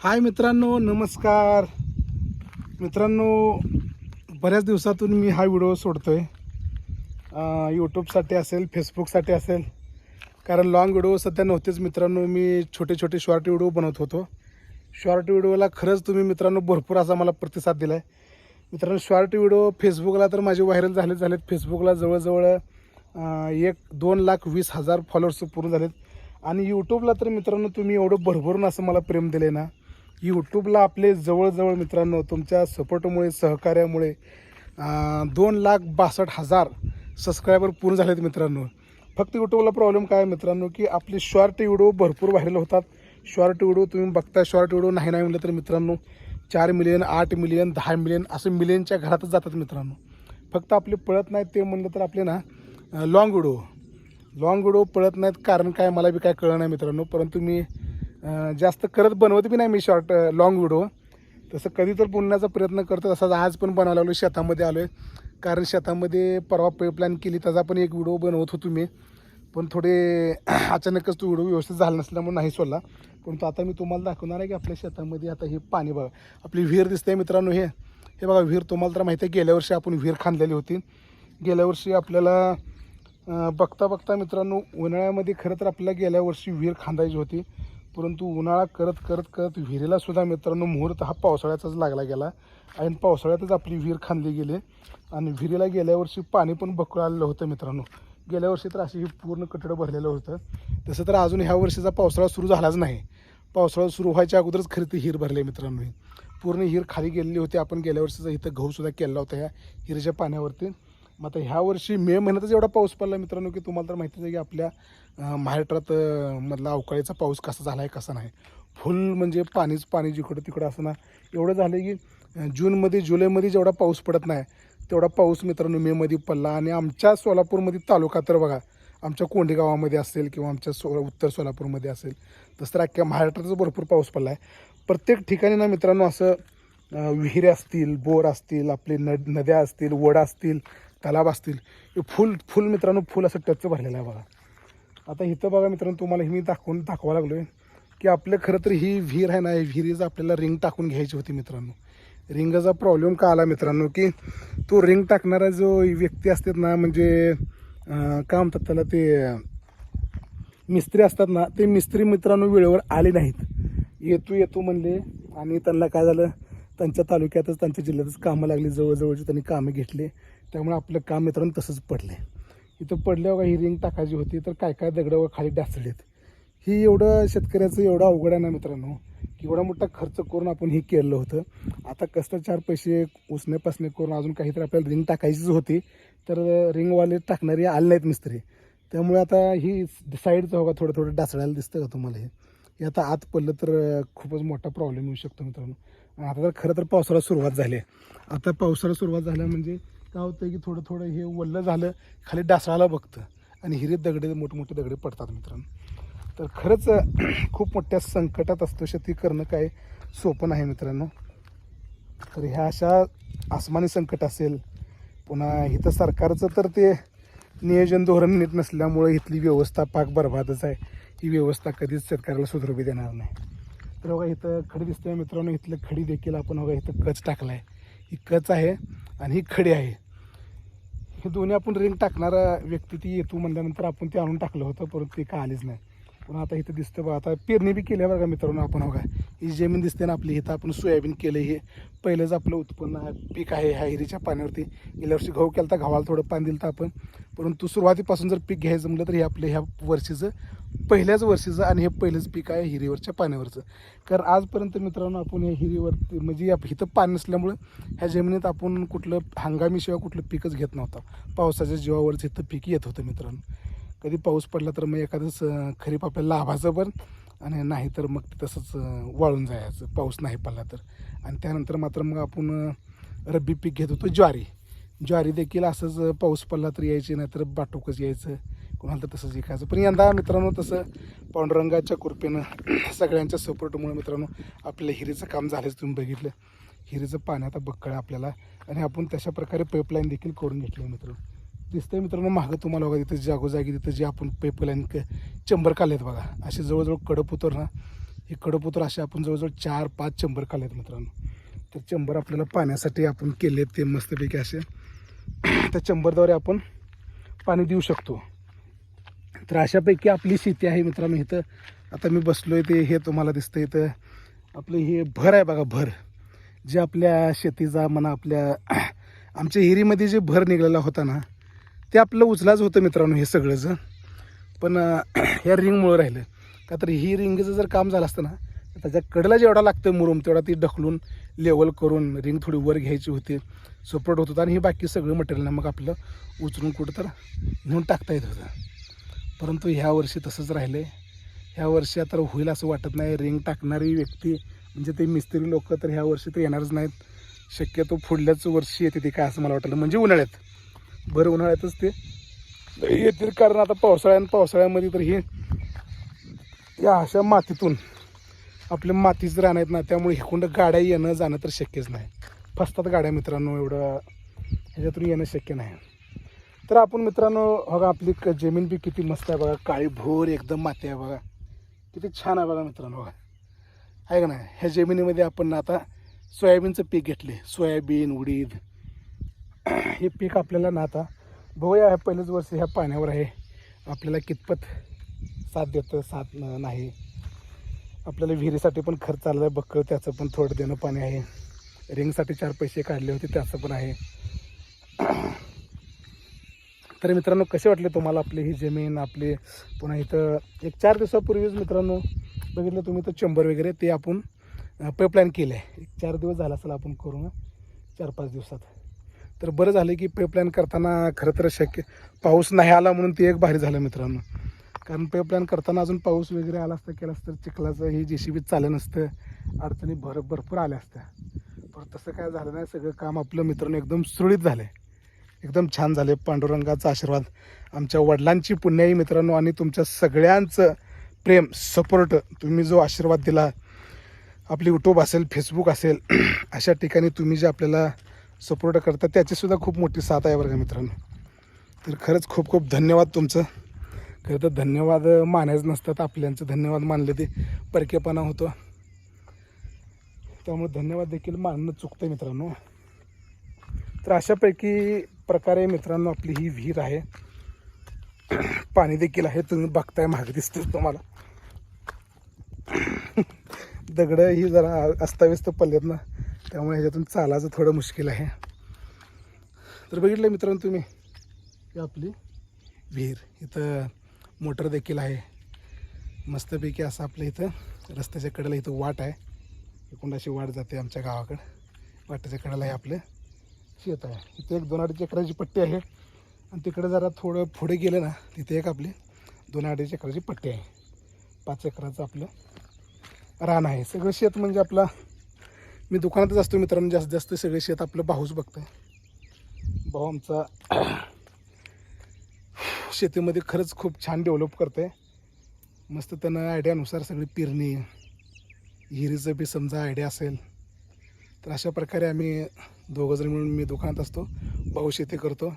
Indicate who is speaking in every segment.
Speaker 1: हाय मित्रांनो नमस्कार. मित्रांनो बऱ्याच दिवसातून मी हा व्हिडिओ सोडतो आहे यूट्यूबसाठी असेल फेसबुकसाठी असेल. कारण लाँग व्हिडिओ सध्या नव्हतेच मित्रांनो मी छोटे छोटे शॉर्ट व्हिडिओ बनवत होतो. शॉर्ट व्हिडिओला खरंच तुम्ही मित्रांनो भरपूर असा मला प्रतिसाद दिला आहे मित्रांनो शॉर्ट व्हिडिओ फेसबुकला तर माझे व्हायरल झाले झालेत. फेसबुकला जवळजवळ एक दोन लाख वीस हजार फॉलोअर्स पूर्ण झालेत. आणि यूट्यूबला तर मित्रांनो तुम्ही एवढं भरभरून असं मला प्रेम दिले ना. यूट्यूबला आपले जवळजवळ मित्रांनो तुमच्या सपोर्टमुळे सहकार्यामुळे दोन लाख बासष्ट हजार सबस्क्रायबर पूर्ण झालेत मित्रांनो. फक्त यूट्यूबला प्रॉब्लेम काय मित्रांनो की आपले शॉर्ट व्हिडिओ भरपूर व्हायरल होतात. शॉर्ट व्हिडिओ तुम्ही बघता शॉर्ट व्हिडिओ नाही नाही म्हटलं तर मित्रांनो चार मिलियन आठ मिलियन दहा मिलियन असं मिलियनच्या घरातच जातात मित्रांनो. फक्त आपले पळत नाहीत ते म्हणलं तर आपले ना लाँग व्हिडिओ लाँग व्हिडिओ पळत नाहीत कारण काय मला बी काय कळलं नाही मित्रांनो परंतु मी जास्त करत बनवत बी नाही मी शॉर्ट लॉंग व्हिडिओ तसं कधी तर बोलण्याचा प्रयत्न करतो तसाच आज पण बनवायला लागलो शेतामध्ये आलो आहे कारण शेतामध्ये परवा पेप्लॅन केली त्याचा पण एक व्हिडिओ बनवत होतो मी. पण थोडे अचानकच तो व्हिडिओ व्यवस्थित झाला नसल्यामुळे नाही सोडला. पण तो आता मी तुम्हाला दाखवणार आहे की आपल्या शेतामध्ये आता हे पाणी बघा. आपली विहीर दिसते मित्रांनो हे. हे बघा विहीर तुम्हाला तर माहिती आहे गेल्या वर्षी आपण विहीर खांदलेली होती. गेल्या वर्षी आपल्याला बघता बघता मित्रांनो उन्हाळ्यामध्ये खरं तर आपल्याला गेल्या वर्षी विहीर खांदायची होती. परंतु उन्हाळा करत करत करत विहिरीला सुद्धा मित्रांनो मुहूर्त हा पावसाळ्याचाच लागला गेला. आणि पावसाळ्यातच आपली विहीर खांदली गेली. आणि विहिरीला गेल्या वर्षी पाणी पण बकळ आलेलं होतं मित्रांनो. गेल्या वर्षी तर अशी ही पूर्ण कटडं भरलेलं होतं. तसं तर अजून ह्या वर्षीचा पावसाळा सुरू झालाच नाही. पावसाळा सुरू व्हायच्या अगोदरच खरी ती हिर भरली मित्रांनो. पूर्ण हिर खाली गेलेली होती. आपण गेल्या वर्षीचा इथं गहूसुद्धा केला होता ह्या हिरीच्या पाण्यावरती. मग आता ह्या वर्षी मे महिन्यातच एवढा पाऊस पडला मित्रांनो की तुम्हाला तर माहितीच आहे की आपल्या महाराष्ट्रात मधला अवकाळीचा पाऊस कसा झाला आहे कसा नाही. फुल म्हणजे पाणीच पाणी जिकडं तिकडं असं ना एवढं झालं की जूनमध्ये जुलैमध्ये जेवढा पाऊस पडत नाही तेवढा पाऊस मित्रांनो मेमध्ये पडला. आणि आमच्या सोलापूरमध्ये तालुका तर बघा आमच्या कोंडी गावामध्ये असेल किंवा आमच्या सो उत्तर सोलापूरमध्ये असेल तसं तर अख्ख्या महाराष्ट्रातच भरपूर पाऊस पडला आहे प्रत्येक ठिकाणी ना मित्रांनो असं विहिरी असतील बोर असतील आपले नद नद्या असतील वडा असतील तलाव असतील. हे फुल फुल मित्रांनो फुल असं टच भरलेलं आहे बघा. आता इथं बघा मित्रांनो तुम्हाला हे मी दाखवून दाखवा लागलो आहे की आपलं खरं तर ही विहीर आहे ना ही विहिरीचं आपल्याला रिंग टाकून घ्यायची होती मित्रांनो. रिंगाचा प्रॉब्लेम का आला मित्रांनो की तो रिंग टाकणारा जो व्यक्ती असतात ना म्हणजे काय म्हणतात त्याला ते मिस्त्री असतात ना ते मिस्त्री मित्रांनो वेळेवर आले नाहीत. येतो येतो म्हणले आणि त्यांना काय झालं त्यांच्या तालुक्यातच त्यांच्या जिल्ह्यातच कामं लागली जवळजवळची त्यांनी कामं घेतली. त्यामुळे आपलं काम मित्रांनो तसंच पडलं आहे इथं पडल्यावर ही रिंग टाकायची होती तर काय काय दगडं खाली डासलेत ही एवढं शेतकऱ्याचं एवढं अवघड आहे ना मित्रांनो की एवढा मोठा खर्च करून आपण हे केलं होतं. आता कसं चार पैसे उसने करून अजून काहीतरी आपल्याला रिंग टाकायचीच होती तर रिंगवाले टाकणारे आले नाहीत मिस्त्री. त्यामुळे आता ही साईडचं होगा थोडं थोडं डासळायला दिसतं का तुम्हाला हे? हे आता आत पडलं तर खूपच मोठा प्रॉब्लेम येऊ शकतो मित्रांनो. आणि आता तर खरं तर पावसाळा सुरुवात झाली आहे. आता पावसाळा सुरुवात झाल्या म्हणजे काय होतं की थोडं थोडं हे वल्लं झालं खाली डासळाला बघतं. आणि हिरीत दगडे मोठमोठे दगडे पडतात मित्रांनो. तर खरंच खूप मोठ्या संकटात असतो शेती करणं काय सोपं नाही मित्रांनो. तर ह्या अशा आसमानी संकट असेल पुन्हा इथं सरकारचं तर ते नियोजन धोरण नीट नसल्यामुळे इथली व्यवस्था पाक बरबादच आहे. ही व्यवस्था कधीच शेतकऱ्याला सुधरू देणार नाही. तर बघा इथं खडी दिसतोय मित्रांनो इथलं खडी देखील आपण बघा इथं कच टाकला आहे ही कच आहे आणि ही खडी आहे. हे दोन्ही आपण रिंग टाकणारा व्यक्ती ती येतो म्हणल्यानंतर आपण ते आणून टाकलं होतं परंतु ते का आलीच नाही. पुन्हा आता इथं दिसतं बघा आता पेरणी बी केली बघा मित्रांनो आपण हो बघा ही जमीन दिसते ना आपली इथं आपण सोयाबीन केलं हे. पहिलंच आपलं उत्पन्न आहे पीक आहे ह्या हिरीच्या पाण्यावरती. गेल्या वर्षी गहू केला तर गव्हाला थोडं पाणी दिलं तर आपण. परंतु सुरुवातीपासून जर पीक घ्यायचं म्हटलं तर हे आपलं ह्या वर्षीचं पहिल्याच वर्षीचं आणि हे पहिलंच पीक आहे हिरीवरच्या पाण्यावरचं. कारण आजपर्यंत मित्रांनो आपण या हिरीवरती म्हणजे या इथं पाणी नसल्यामुळं ह्या जमिनीत आपण कुठलं हंगामीशिवाय कुठलं पिकच घेत नव्हतं. पावसाच्या जीवावरच इथं पीक येत होतं मित्रांनो. कधी पाऊस पडला तर मग एखादंच खरीप आपल्याला लाभाचं पण आणि नाही तर मग ते तसंच वाळून जायचं. पाऊस नाही पडला तर. आणि त्यानंतर मात्र मग आपण रब्बी पीक घेत होतो ज्वारी. ज्वारी देखील असंच पाऊस पडला तर यायची नाही तर बाटोकच यायचं. कोणाला तर तसंच विकायचं पण यंदा मित्रांनो तसं पांडुरंगाच्या कृपेनं सगळ्यांच्या सपोर्टमुळे मित्रांनो आपल्या हिरीचं काम झालंच तुम्ही बघितलं. हिरीचं पाणी आता बक्कळ आहे आपल्याला. आणि आपण तशा प्रकारे पाईपलाईन देखील करून घेतली आहे मित्रांनो. दिसतंय मित्रांनो मागं तुम्हाला बघा तिथं जागोजागी तिथं जे आपण पेपलाईन क चंबर काढलेत बघा. असे जवळजवळ कडपुतर ना हे कडपुतर असे आपण जवळजवळ चार पाच चंबर काढलेत आहेत मित्रांनो. तर चंबर आपल्याला पाण्यासाठी आपण केले ते मस्तपैकी असे. त्या चंबरद्वारे आपण पाणी देऊ शकतो. तर अशापैकी आपली शेती आहे मित्रांनो. इथं आता मी बसलो आहे ते हे तुम्हाला दिसतं इथं आपलं हे भर आहे बघा भर. जे आपल्या शेतीचा म्हणा आपल्या आमच्या हिरीमध्ये जे भर निघालेला होता ना ते आपलं उचलाच होतं मित्रांनो हे सगळंच. पण या ह्या रिंगमुळं राहिलं. का तर ही रिंगचं जर काम झालं असतं ना त्याच्या कडेला जेवढा लागतं मुरुम तेवढा ती ढकलून लेवल करून रिंग थोडी वर घ्यायची होती सपोर्ट होत होता आणि हे बाकी सगळं मटेरियलनं मग आपलं उचलून कुठं तर नेऊन टाकता येत होतं. परंतु ह्या वर्षी तसंच राहिलं आहे ह्या वर्षी आता होईल असं वाटत नाही. रिंग टाकणारी व्यक्ती म्हणजे ते मिस्त्री लोक तर ह्या वर्षी तर येणारच नाहीत. शक्यतो पुढल्याच वर्षी येते ते काय असं मला वाटलं म्हणजे उन्हाळ्यात. बरं उन्हाळ्यातच ते. येतील कारण आता पावसाळ्या पावसाळ्यामध्ये तर हे या अशा मातीतून आपल्या मातीच राहणार आहेत ना त्यामुळे हिकुंड गाड्या येणं जाणं तर शक्यच नाही. फसतात गाड्या मित्रांनो एवढं ह्याच्यातून येणं शक्य नाही. तर आपण मित्रांनो बघा आपली क- जमीन बी किती मस्त आहे बघा. काळी भोर एकदम माती आहे बघा. किती छान आहे बघा मित्रांनो बघा. आहे का नाही? ह्या जमिनीमध्ये आपण आता सोयाबीनचं पीक घेतले. सोयाबीन उडीद हे पीक आपल्याला ना आता बघूया ह्या पहिलेच वर्ष ह्या पाण्यावर आहे. आपल्याला कितपत साथ देतं साथ नाही. आपल्याला विहिरीसाठी पण खर्च आला आहे बक्कळ त्याचं पण थोडं देणं पाणी आहे. रिंगसाठी चार पैसे काढले होते त्याचं पण आहे. तर मित्रांनो कसे वाटले तुम्हाला आपली ही जमीन आपली पुन्हा इथं एक चार दिवसापूर्वीच मित्रांनो बघितलं तुम्ही तर चंबर वगैरे ते आपण पेपलाईन केलं आहे एक चार दिवस झाला असेल आपण करू ना चार पाच दिवसात. तर बरं झालं की पेपलाईन करताना खरं तर शक्य पाऊस नाही आला म्हणून ते एक भारी झालं मित्रांनो. कारण पेपलाईन करताना अजून पाऊस वगैरे आला असता केला असतं चिखलाचं ही जे सी बी चाललं नसतं. अडचणी भर भरपूर आल्या असत्या. पण तसं काय झालं नाही सगळं काम आपलं मित्रांनो एकदम सुरळीत झालं आहे एकदम छान झाले पांडुरंगाचा आशीर्वाद आमच्या वडिलांची पुण्याई मित्रांनो आणि तुमच्या सगळ्यांचं प्रेम सपोर्ट तुम्ही जो आशीर्वाद दिला आपली यूट्यूब असेल फेसबुक असेल अशा ठिकाणी तुम्ही जे आपल्याला सपोर्ट करता त्याचीसुद्धा खूप मोठी साथ आहे बरं का मित्रांनो. तर खरंच खूप खूप धन्यवाद तुमचं. खरं तर धन्यवाद मानायचं नसतात आपल्यांचं. धन्यवाद मानले ते परकेपणा होतो. त्यामुळे धन्यवाद देखील मानणं चुकतं मित्रांनो. तर अशापैकी प्रकारे मित्रांनो आपली ही विहीर आहे. पाणी देखील आहे. तुम्ही बघताय मागे दिसते तुम्हाला. दगडं ही जरा अस्ताव्यस्त पडलेत ना. त्यामुळे ह्याच्यातून चालायचं थोडं मुश्किल आहे. तर बघितलं मित्रांनो तुम्ही ही आपली विहीर. इथं मोटर देखील आहे. मस्तपैकी असं आपलं इथं रस्त्याच्या कडेला इथं वाट आहे. एकूण अशी वाट जाते आमच्या गावाकडं. वाटेच्या कडेला हे आपलं शेत आहे. इथे एक दोन अडीच एकराची पट्टी आहे. आणि तिकडे जरा थोडं पुढे गेलं ना तिथे एक आपली दोन अडीच एकराची पट्टी आहे. पाच एकराचं आपलं रान आहे. सगळं शेत म्हणजे आपला मी दुकानातच असतो मित्रांनो जास्तीत जास्त सगळे शेत आपलं भाऊच बघतोय. भाऊ आमचा शेतीमध्ये खरंच खूप छान डेव्हलप करत आहे मस्त त्यानं आयडियानुसार सगळी पेरणी हिरीचं बी समजा आयडिया असेल तर अशा प्रकारे आम्ही दोघं जण मिळून मी दुकानात असतो भाऊ शेती करतो.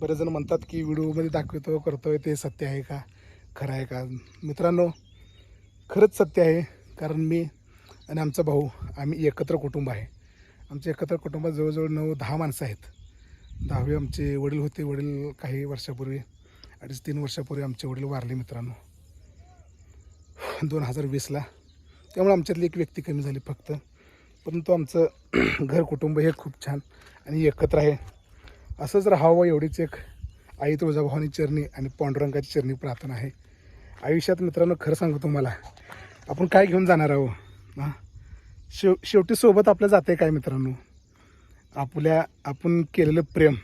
Speaker 1: बरेच जण म्हणतात की व्हिडिओमध्ये दाखवतो करतोय ते सत्य आहे का? खरं आहे का? मित्रांनो खरंच सत्य आहे कारण मी आणि आमचा भाऊ आम्ही एकत्र कुटुंब आहे. आमच्या एकत्र कुटुंबात जवळजवळ नऊ दहा माणसं आहेत. दहावे आमचे वडील होते. वडील काही वर्षापूर्वी अडीच तीन वर्षापूर्वी आमचे वडील वारले मित्रांनो. दोन हजार वीसला त्यामुळे आमच्यातली एक व्यक्ती कमी झाली फक्त. परंतु आमचं घर कुटुंब हे खूप छान आणि एकत्र आहे. असंच राहावं एवढीच एक आई तुळजाभवानी चरणी आणि पांडुरंगाची चरणी प्रार्थना आहे. आयुष्यात मित्रांनो खरं सांगू तुम्हाला आपण काय घेऊन जाणार आहोत? हां. शेव शेवटी सोबत आपलं जाते काय मित्रांनो? आपल्या आपण केलेलं प्रेम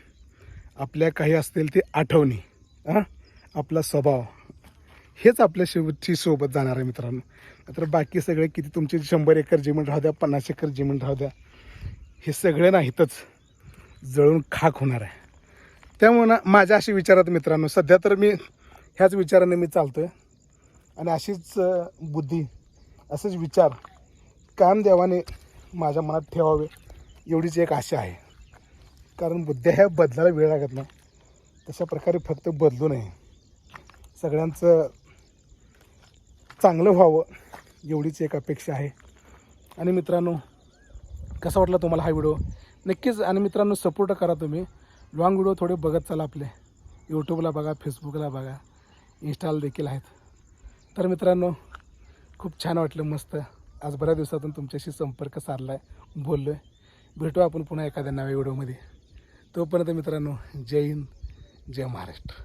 Speaker 1: आपल्या काही असतील ते आठवणी हां? आपला स्वभाव हेच आपल्या शेवटची सोबत जाणार आहे मित्रांनो. तर बाकी सगळे किती तुमचे शंभर एकर जमीन राहू द्या पन्नास एकर जमीन राहू द्या हे सगळे नाहीतच जळून खाक होणार आहे. त्यामुळं माझ्या अशी विचारात मित्रांनो सध्या तर मी ह्याच विचाराने मी चालतो आहे आणि अशीच बुद्धी असेच विचार कायम देवाने माझ्या मनात ठेवावे एवढीच एक आशा आहे. कारण बुद्ध्या ह्या बदलायला वेळ लागत नाही. तशा प्रकारे फक्त बदलू नये. सगळ्यांचं चांगलं व्हावं एवढीच एक अपेक्षा आहे. आणि मित्रांनो कसा वाटला तुम्हाला हा व्हिडिओ? नक्कीच आणि मित्रांनो सपोर्ट करा तुम्ही. लॉंग व्हिडिओ थोडे बघत चला आपले. यूट्यूबला बघा फेसबुकला बघा. इंस्टाला देखील आहेत. तर मित्रांनो खूप छान वाटलं मस्त. आज बऱ्याच दिवसातून तुमच्याशी संपर्क साधला आहे बोललो आहे भेटू आपण पुन्हा एखाद्या नव्या व्हिडिओमध्ये. तोपर्यंत मित्रांनो जय हिंद जय महाराष्ट्र.